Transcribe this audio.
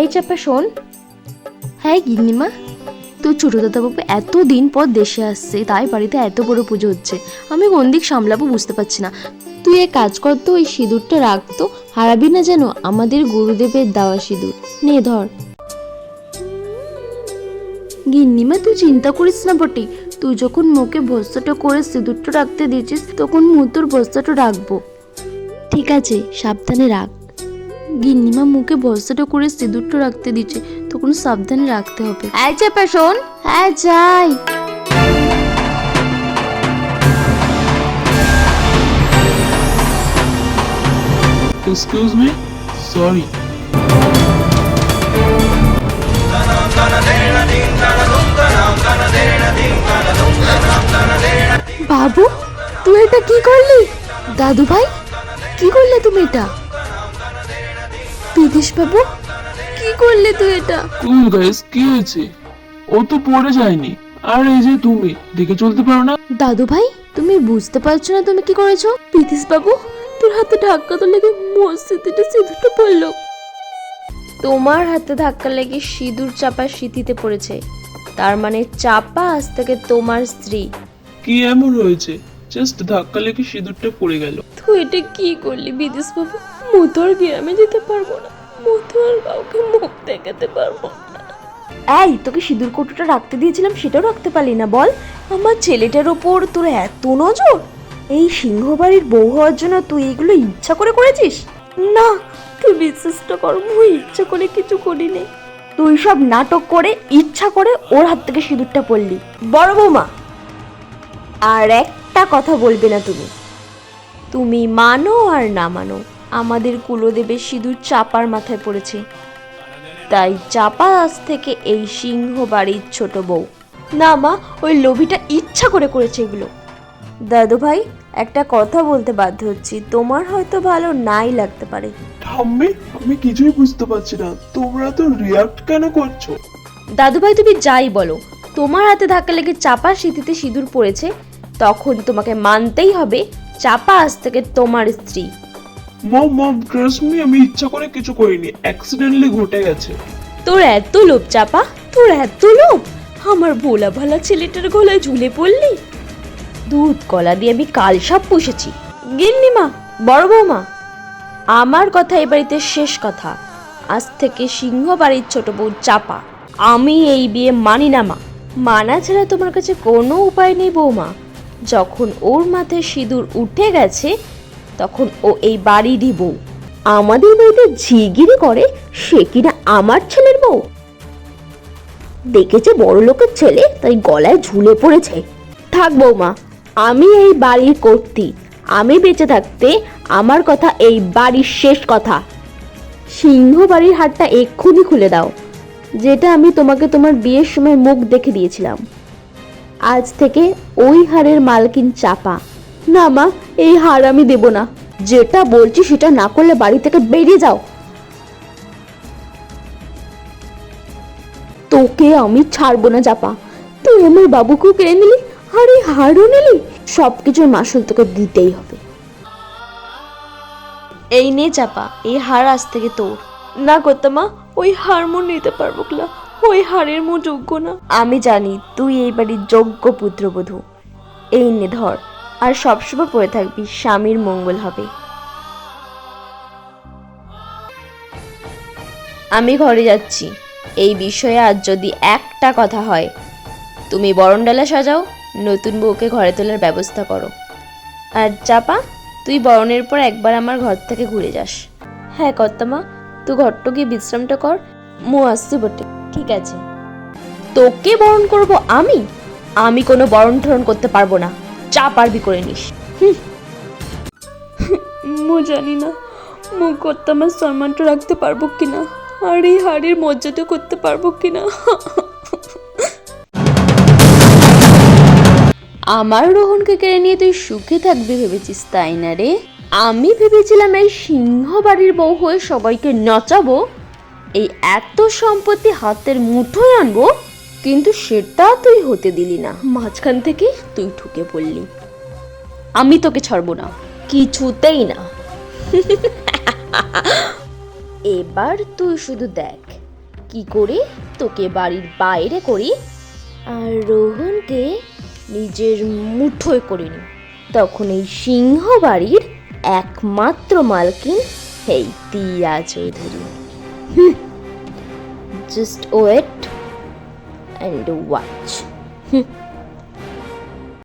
এই চাপা শোন। হ্যাঁ গিন্নিমা, তোর ছোটো দাদাবাবু এত দিন পর দেশে আসছে, তাই বাড়িতে এত বড় পুজো হচ্ছে। আমি কোন দিক সামলাবো বুঝতে পারছি না। তুই এক কাজ করতো ওই সিঁদুরটা রাখতো হারাবি না যেন আমাদের গুরুদেবের দেওয়া সিঁদুর। নে ধর। গিন্নিমা, তুই চিন্তা করিস না বটে। তুই যখন মুখে ভস্তাটা করে সিঁদুরটা রাখতে দিয়েছিস, তখন মুতোর ভস্তাটা রাখব। ঠিক আছে, সাবধানে রাখ। গিন্নিমা মুখে ভস্তাটা করে সিঁদুরটা রাখতে দিচ্ছে তখন সাবধানে রাখতে হবে। হ্যাঁ চাপা শোন। হ্যাঁ যাই। Excuse me? Sorry. বাবু তুই এটা কি করলি? দাদু ভাই কি করলে তুমি এটা? বিদেশ বাবু কি করলে তুই এটা? কুল গাইস কি হয়েছে? ও তো পড়ে যায়নি। আর এই যে তুমি দেখে চলতে পারো না? দাদু ভাই তুমি বুঝতে পারছ না তুমি কি করেছ? বিদেশ বাবু তোর হাতে ধাক্কা তো লেগে মসজিদে সিঁদুরটা পড়ল। তোমার হাতে ধাক্কা লেগে সিঁদুর চাপা সিঁথিতে পড়েছে। তার মানে চাপা আজ থেকে তোমার স্ত্রী। কি এমন হয়েছে? জাস্ট ধাক্কা লেগে সিঁদুরটা পড়ে গেল। তুই এটা কি করলি বিদেশ বাবু মুতোর গ্রামে যেতে পারব না। মুতোর কাউকে মুখ দেখাতে পারব না। এই তোকে সিঁদুর কৌটোটা রাখতে দিয়েছিলাম সেটাও রাখতে পারলি না বল। আমার ছেলেটার ওপর তোর এত নজর? এই সিংহবাড়ির বউ হওয়ার জন্য তুই এগুলো ইচ্ছা করে করেছিস? না তুই বিশ্বাসটা কর মুই ইচ্ছা করে কিছু করিনি। তুই সব নাটক করে ইচ্ছা করে ওর হাত থেকে সিঁদুরটা পড়লি। বড় বৌমা আর একটা কথা বলবে না তুমি। তুমি মানো আর না মানো। আমাদের কুলদেবের সিঁদুর চাপার মাথায় পড়েছে। তাই চাপা আজ থেকে এই সিংহ বাড়ির ছোট বউ। না মা ওই লোভিটা ইচ্ছা করে করেছে এগুলো। দাদু ভাই একটা কথা বলতে বাধ্য হচ্ছি তোমার হয়তো ভালো নাই লাগতে পারে। ঠাম্মি আমি কিছুই বুঝতে পারছি না তোমরা তো রিয়াক্ট কেন করছ? দাদু ভাই তুমি যাই বলো তোমার হাতে ধাক্কা লেগে চাপা স্মৃতিতে সিঁদুর পড়েছে তখন তোমাকে মানতেই হবে চাপা আজ থেকে তোমার স্ত্রী। মম মম ট্রাস্ট মি আমি ইচ্ছা করে কিছু করিনি। অ্যাক্সিডেন্টলি ঘটে গেছে। তোর এত লোভ চাপা? তোর এত লোভ? আমার ভোলা ভালা ছেলেটার গলায় ঝুলে পড়লি? দুধ, কলা দিয়ে আমি কাল সাপ পুষেছি। বড় বৌমা, আমার কথা এ বাড়িতে শেষ কথা। আজ থেকে সিংহ বাড়ির ছোট বউ চাপা। আমি এই বিয়ে মানি না, মা। মানা ছাড়া তোমার কাছে কোনো উপায় নেই, বৌমা। যখন ওর মাথায় সিঁদুর উঠে গেছে তখন ও এই বাড়িরই বউ। আমাদের বাড়িতে ঝিগিরি করে, সে কিনা আমার ছেলের বউ? দেখেছে বড় লোকের ছেলে, তাই গলায় ঝুলে পড়েছে। থাক বৌমা আমি এই বাড়ির কর্ত্রী আমি বেঁচে থাকতে আমার কথা, এই বাড়ির শেষ কথা। সিংহ বাড়ির হাটটা এক্ষুনি খুলে দাও, যেটা আমি তোমাকে তোমার বিয়ের সময় মুখ দেখে দিয়েছিলাম। আজ থেকে ওই হারের মালকিন চাপা। না মা এই হার আমি দেব না। যেটা বলছি সেটা না করলে বাড়ি থেকে বেরিয়ে যাও। তোকে আমি ছাড়বো না চাপা তুই আমার বাবুকেও কেড়ে নিলি আর এই হারও নিলি। সব কিছুর মাসুল তোকে দিতেই হবে। এই নে চাপা এই হার আজ থেকে তোর। না মা, ওই হার মো নিতে পারব না ওই হারের মো যোগ্য না। আমি জানি তুই এই বাড়ির যোগ্য পুত্রবধূ। এই নে ধর। আর সবসময় পড়ে থাকবি, স্বামীর মঙ্গল হবে। আমি ঘরে যাচ্ছি। এই বিষয়ে আজ যদি একটা কথা হয়, তুমি বরণডালা সাজাও, নতুন বউকে ঘরে তোলার ব্যবস্থা করো। আর চাপা, তুই বরণের পর একবার আমার ঘর থেকে ঘুরে যাস। হ্যাঁ কর্তামা তুই ঘরটা গিয়ে বিশ্রামটা কর, মু আসছি বটে। ঠিক আছে। তোকে বরণ করব আমি? আমি কোনো বরণ ঠরণ করতে পারব না। চা পারবি করে নিস। মু জানি না মু কর্তামার সম্মানটা রাখতে পারব কিনা আর এই হাড়ের মর্যাদা করতে পারব কিনা। আমার রোহনকে কেড়ে নিয়ে তুই সুখে থাকবি ভেবেছিস তাই না রে? আমি ভেবেছিলাম এই সিংহ বাড়ির বউ হয়ে সবাইকে নচাবো এই এত সম্পত্তি হাতের মুঠোয় আনব কিন্তু সেটা তুই হতে দিলি না। মাঝখান থেকে তুই ঠুকে পড়লি। আমি তোকে ছাড়বো না, কিছুতেই না। এবার তুই শুধু দেখ, কি করে তোকে বাড়ির বাইরে করি আর রোহনকে নিজের মুঠোয় করে নি তখন এই সিংহ বাড়ির একমাত্র মালকিন এই Tiya Chowdhury. Just wait and watch.